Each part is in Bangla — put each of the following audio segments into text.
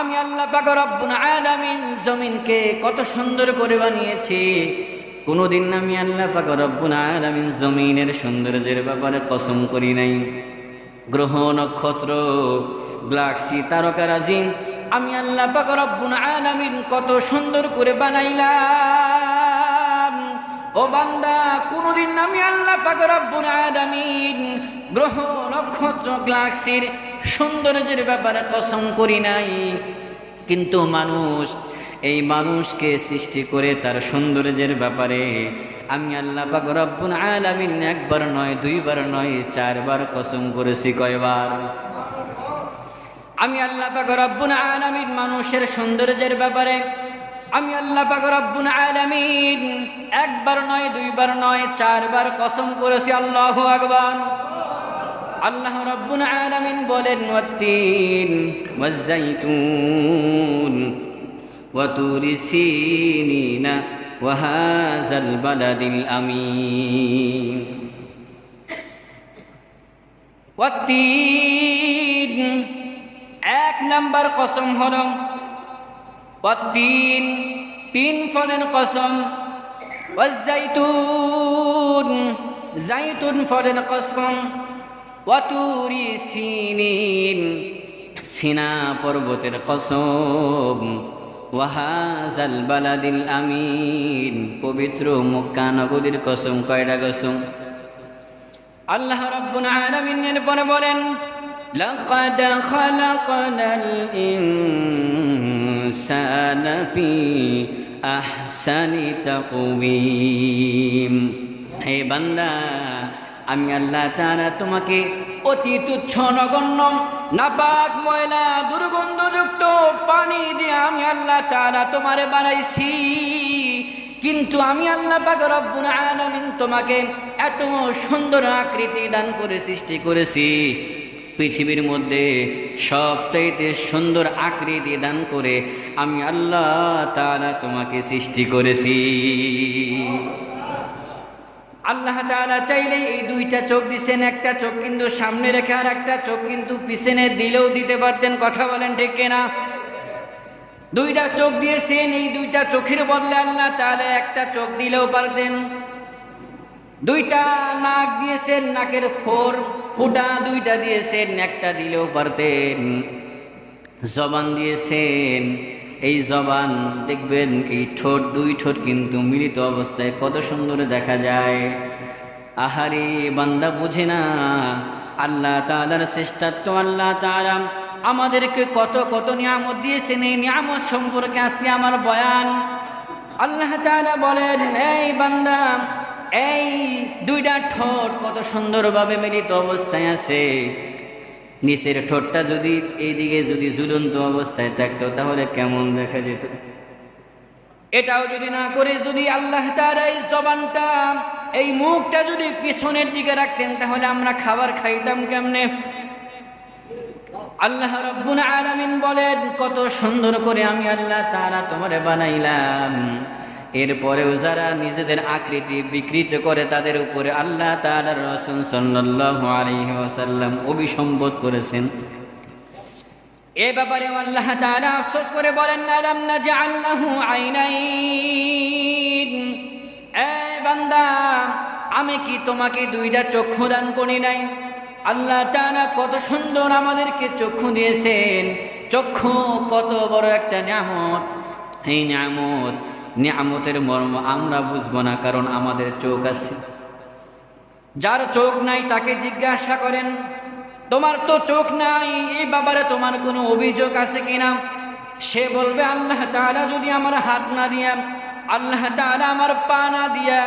আমি আল্লাহ পাক রব্বুল আলামিন জমিনকে কত সুন্দর করে বানিয়েছি। কোনোদিন আমি আল্লাহ পাক রব্বুল আলামিন জমিনের সৌন্দর্যের ব্যাপারে কসম করি নাই। গ্রহ, নক্ষত্র গ্লাক্সি তারকারাজি আমি আল্লাহ পাক রব্বুল আলামিন কত সুন্দর করে বানাইলাম। ও বান্দা, কোনদিন আমি আল্লাহ পাক রব্বুল আলামিন গ্রহ, নক্ষত্র গ্লাক্সির সৌন্দর্যের ব্যাপারে কসম করি নাই। কিন্তু মানুষ, এই মানুষকে সৃষ্টি করে তার সৌন্দর্যের ব্যাপারে আমি আল্লাহ পাক রব্বুল আলামিন একবার নয়, দুইবার নয়, চারবার কসম করেছি কয়বার। আমি আল্লাহ পাক রব্বুল আলামিন মানুষের সৌন্দর্যের ব্যাপারে আমি আল্লাহ পাক রব্বুল আলামিন একবার নয়, দুইবার নয়, চারবার কসম করেছি। আল্লাহু আকবার। الله رب العالمين بولن والتين والزيتون وتور سينين وهذا البلد الأمين. والتين أك نمبر قسم হল والتين تين ফলের কসম। ও জাইতুন জাইতুন ফলের ওয়াতুরি সিনিন। সিনা পর্বতের কসম। ওয়াহাজাল বালাদিল আমিন। পবিত্র মক্কা নগরীর কসম কয়টা কসম। আল্লাহ রাব্বুল আলামিন এরপরে বলেন, লাকাদ খালাকনাল ইনসানা ফি আহসানি তাকওয়িম। হে বান্দা আমি আল্লাহ তারা তোমাকে অতি তুচ্ছ নগণ্য, নাপাক ময়লা, দুর্গন্ধযুক্ত পানি দিয়ে আমি আল্লাহ তারা তোমারে বানাইছি। কিন্তু আমি আল্লাহ পাক রব্বুল আলামিন তোমাকে এত সুন্দর আকৃতি দান করে সৃষ্টি করেছি। পৃথিবীর মধ্যে সবচাইতে সুন্দর আকৃতি দান করে আমি আল্লাহ তাআলা তোমাকে সৃষ্টি করেছি। আল্লাহ তাআলা চাইলে এই দুইটা চোখ দিছেন, একটা চোখ কিন্তু সামনে রেখে আর একটা চোখ কিন্তু পিছনে দিলেও দিতে পারতেন, কথা বলেন ঠিক কিনা? দুইটা চোখ দিয়েছেন, এই দুইটা চোখের বদলে আল্লাহ তাহলে একটা চোখ দিলেও পারতেন। দুইটা নাক দিয়েছেন, নাকের ফোর ফুটা দুইটা দিয়েছেন, একটা দিলেও পারতেন। জবান দিয়েছেন এই জবান দেখবেন এই ঠোঁট, দুই ঠোঁট কিন্তু মিলিত অবস্থায় কত সুন্দর দেখা যায়। আহারে, বান্দা বুঝে না, আল্লাহ তালার শ্রেষ্ঠাত্ব, আল্লাহ তালা আমাদেরকে কত কত নিয়ামত দিয়েছেন। এই নিয়ামত সম্পর্কে আজকে আমার বয়ান। আল্লাহ তাআলা বলেন, এই বান্দা, এই দুইটা ঠোঁট কত সুন্দরভাবে মিলিত অবস্থায় আছে। নিচের ঠোঁটটা যদি এইদিকে যদি ঝুলন্ত অবস্থায় থাকতো, তাহলে কেমন দেখা যেত? এটাও যদি না করে যদি আল্লাহ তাআলা এই জবানটা, এই মুখটা যদি পিছনের দিকে রাখতেন, তাহলে আমরা খাবার খাইতাম কেমনে? আল্লাহ রব্বুল আলামিন বলেন, কত সুন্দর করে আমি আল্লাহ তারা তোমারে বানাইলাম। এরপরেও যারা নিজেদের আকৃতি বিকৃত করে তাদের উপরে আল্লাহ তাআলার রাসূল সাল্লাল্লাহু আলাইহি ওয়াসাল্লাম অভিসম্বোধ করেছেন। এ ব্যাপারে আল্লাহ আফসোস করে বলেন, আলাম নাজআল্লাহু আইনাইন? এ বান্দা, আমি কি তোমাকে দুইটা চক্ষু দান করি নাই? আল্লাহ কত সুন্দর আমাদেরকে চক্ষু দিয়েছেন। চক্ষু কত বড় একটা নিয়ামত। এই নিয়ামত নিয়ামতের মর্ম আমরা বুঝব না, কারণ আমাদের চোখ আছে। যার চোখ নাই তাকে জিজ্ঞাসা করেন, তোমার তো চোখ নাই, এই ব্যাপারে তোমার কোনো অভিযোগ আছে কিনা? সে বলবে, আল্লাহ তাআলা যদি আমার হাত না দিয়া, আল্লাহ তাআলা আমার পা না দিয়া,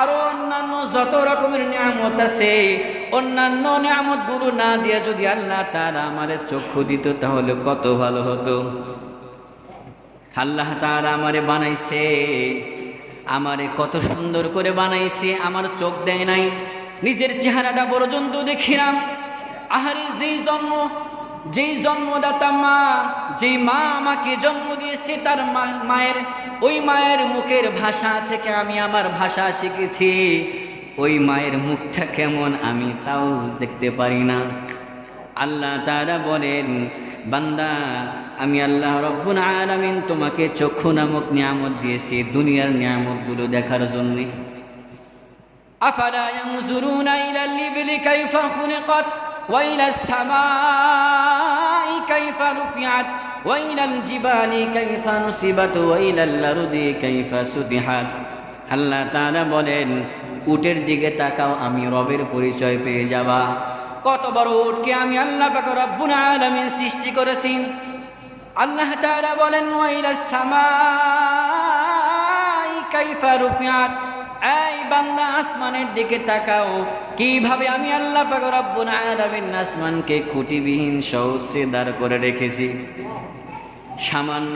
আরও অন্যান্য যত রকমের নিয়ামত আছে, অন্যান্য নিয়ামত গুরু না দিয়ে যদি আল্লাহ তাআলা আমাদের চক্ষু দিত, তাহলে কত ভালো হতো? আল্লাহ তাআলা আমারে বানাইছে। আমারে কত সুন্দর করে বানাইছে, আমার চোখ দেয় নাই। নিজের চেহারাটা পর্যন্ত দেখিলাম আহারে, যেই জন্ম, যেই জন্মদাতা মা, যেই মা আমাকে জন্ম দিয়েছে, তার মায়ের, ওই মায়ের মুখের ভাষা থেকে আমি আমার ভাষা শিখেছি। ওই মায়ের মুখটা কেমন আমি তাও দেখতে পারি না। আল্লাহ তারা বলেন, বান্দা আমি আল্লাহ রব্বুল আলামিন তোমাকে চক্ষু নামক নিয়ামত দিয়েছি দুনিয়ার নিয়ামতগুলো দেখার জন্যে أفلا ينظرون إلى الإبل كيف خلقت وإلى السماء كيف رفعت وإلى الجبال كيف نصبت وإلى الأرض كيف سطحت আল্লাহ তাআলা বলেন উটের দিকে তাকাও আমি রবের পরিচয় পেয়ে যাবা কত বড় উটকে আমি আল্লাহ পাক রব্বুল আলামিন সৃষ্টি করেছি আল্লাহ তাআলা বলেন রুফিয়াত এই বান্দা আসমানের দিকে তাকাও। কীভাবে আমি আল্লাহ পাক রব্বুল আলামিন আসমানকে খুঁটিবিহীন সহজে দাঁড় করে রেখেছি? সামান্য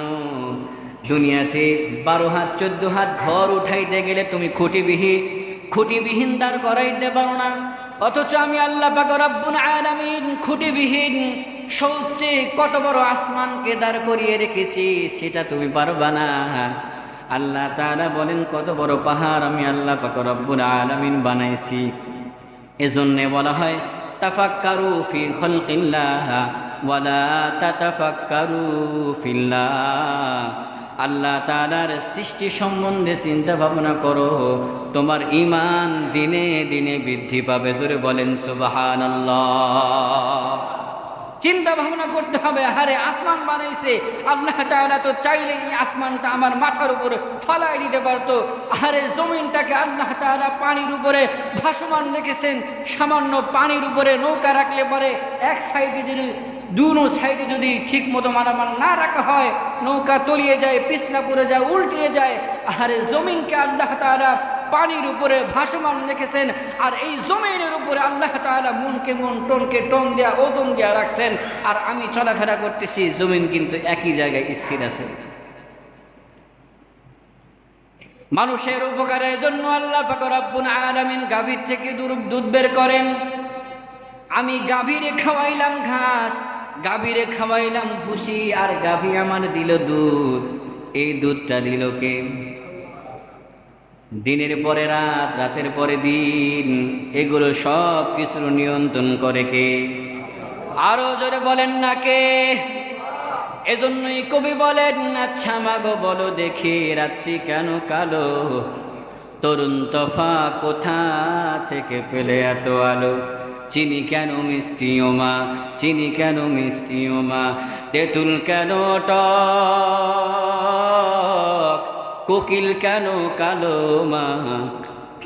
দুনিয়াতে বারো হাত, চোদ্দ হাত ঘর উঠাইতে গেলে তুমি খুঁটিবিহীন খুঁটিবিহীন দাঁড় করাইতে পারো না। অথচ আমি আল্লাহ পাক রব্বুল আলামিন খুঁটিবিহীন সৌচে কত বড় আসমানকে দাঁড় করিয়ে রেখেছি, সেটা তুমি পারবা না। আল্লাহ তাআলা বলেন, কত বড় পাহাড় আমি আল্লাহ পাক রব্বুল আলামিন বানাইছি। এজন্যে বলা হয়, তাফাক্কারু ফি খলকিল্লাহ ওয়ালা তাতাফাক্কারু ফিল্লাহ। আল্লাহ তাআলার সৃষ্টি সম্বন্ধে চিন্তা ভাবনা করো, তোমার ইমান দিনে দিনে বৃদ্ধি পাবে। জোরে বলেন, সুবহানাল্লাহ। চিন্তা ভাবনা করতে হবে হারে আসমান বানাইছে। আল্লাহ তাআলা তো চাইলে এই আসমানটা আমার মাথার উপরে ফলাই দিতে পারতো। আরে জমিনটাকে আল্লাহ তাআলা পানির উপরে ভাসমান রেখেছেন। সামান্য পানির উপরে নৌকা রাখলে পরে এক সাইডে যদি, দুনো সাইডে যদি ঠিক মতো মারামার না রাখা হয়, নৌকা তলিয়ে যায়, পিছলা পড়ে যায়, উল্টিয়ে যায় আরে জমিনকে আল্লাহ তাআলা পানির উপরে ভাসমান রেখেছেন, আর এই জমিনের উপরে আল্লাহ তাআলা মনকে মন, টনকে টন দেয়া, ওজন দেয়া রাখছেন, আর আমি চলাফেরা করতেছি, জমিন কিন্তু একই জায়গায় স্থির আছে। মানুষের উপকারের জন্য আল্লাহ আলামিন গাভীর থেকে দুধ বের করেন। আমি গাভীরে খাওয়াইলাম ঘাস, গাভীরে খাওয়াইলাম ভুসি, আর গাভী আমার দিল দুধ। এই দুধটা দিল কে? দিনের পরে রাত, রাতের পরে দিন, এগুলো সব কিছুর নিয়ন্ত্রণ করে কে? আরও জোরে বলেন না কে? এজন্যই কবি বলেন আচ্ছা মাগো, বলো দেখি রাত্রি কেন কালো? তরুণ তফা কোথা থেকে পেলে এত আলো? চিনি কেন মিষ্টি ওমা চিনি কেন মিষ্টি ওমা তেঁতুল কেন টক? কোকিল কেন কালো মা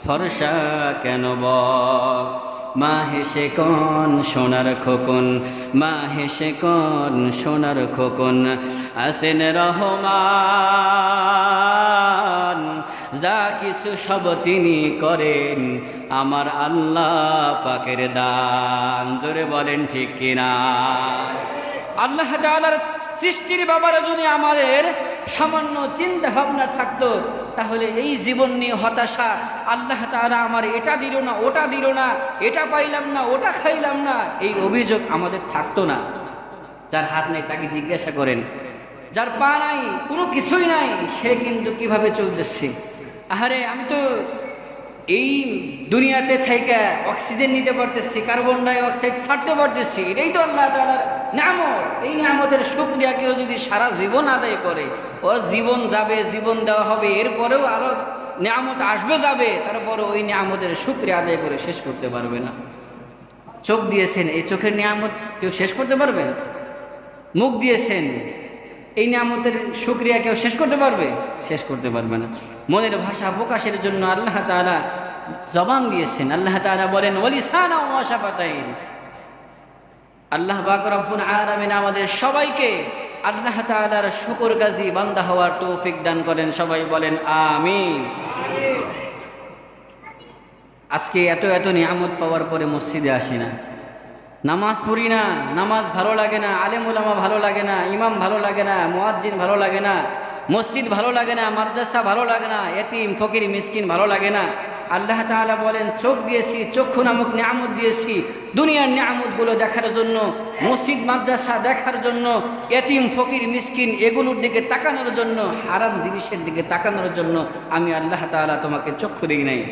ফরসা কেন বক মা হেসে কন সোনার খোকন? মা হেসে কন সোনার খোকন? আসেন রহমান, যা কিছু সব তিনি করেন, আমার আল্লাহ পাকের দান। জোরে বলেন ঠিক কিনা? আল্লাহ সৃষ্টির বাবারা যদি আমাদের সামান্য চিন্তা ভাবনা থাকতো তাহলে এই জীবন নিয়ে হতাশা। আল্লাহ তাআলা আমার এটা দিল না, ওটা দিল না, এটা পাইলাম না, ওটা খাইলাম না, এই অভিযোগ আমাদের থাকতো না। যার হাত নেই তাকে জিজ্ঞাসা করেন, যার পা নাই, কোনো কিছুই নাই, সে কিন্তু কীভাবে চলতেছে? আহারে, আমি তো এই দুনিয়াতে থেকে অক্সিজেন নিতে পারতেছি, কার্বন ডাই অক্সাইড ছাড়তে পারতেছি। এটাই তো আল্লাহ তাআলার নামত এই নামতের শুক্রিয়া কেউ যদি সারা জীবন আদায় করে ওর জীবন যাবে, জীবন দেওয়া হবে, এরপরেও আরও নিয়ামত আসবে যাবে তারপরে ওই নিয়ামতের শুক্রিয়া আদায় করে শেষ করতে পারবে না। চোখ দিয়েছেন, এই চোখের নিয়ামত কেউ শেষ করতে পারবে? মুখ দিয়েছেন, এই নিয়ামতের শুক্রিয়া কেউ শেষ করতে পারবে? শেষ করতে পারবে না। মনের ভাষা প্রকাশের জন্য আল্লাহ তাআলা জবান দিয়েছেন। আল্লাহ তারা বলেন, ওলিসানা ওয়াশাফাতাইন আল্লাহ পাক রব্বুল আলামিন আমাদের সবাইকে আল্লাহ তাআলার শুকুর গাজী বান্দা হওয়ার তৌফিক দান করেন। সবাই বলেন আমিন। আজকে এত এত নিয়ামত পাওয়ার পরে মসজিদে আসি না। নামাজ পড়ি না, নামাজ ভালো লাগে না, আলেম ওলামা ভালো লাগে না, ইমাম ভালো লাগে না, মুয়াজ্জিন ভালো লাগে না, মসজিদ ভালো লাগে না, মাদ্রাসা ভালো লাগে না, এতিম, ফকির, মিসকিন ভালো লাগে না। আল্লাহ তাআলা বলেন, চোখ দিয়েছি, চক্ষু নামক নিয়ামত দিয়েছি। দুনিয়ার নিয়ামতগুলো দেখার জন্য, মসজিদ, মাদ্রাসা দেখার জন্য, এতিম, ফকির, মিসকিন এগুলোর দিকে তাকানোর জন্য, হারাম জিনিসের দিকে তাকানোর জন্য আমি আল্লাহ তাআলা তোমাকে চক্ষু দিই নাই।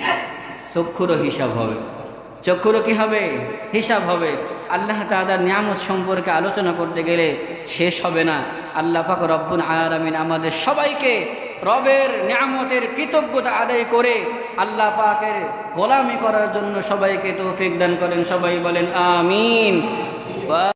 চক্ষুরও হিসাব হবে। চক্ষুরও কি হবে? হিসাব হবে। আল্লাহ তাদার নিয়ামত সম্পর্কে আলোচনা করতে গেলে শেষ হবে না। আল্লাহ পাক রব্বুল আলামিন আমাদের সবাইকে রবের নিয়ামতের কৃতজ্ঞতা আদায় করে আল্লাহ পাকের গোলামি করার জন্য সবাইকে তৌফিক দান করেন। সবাই বলেন, আমিন।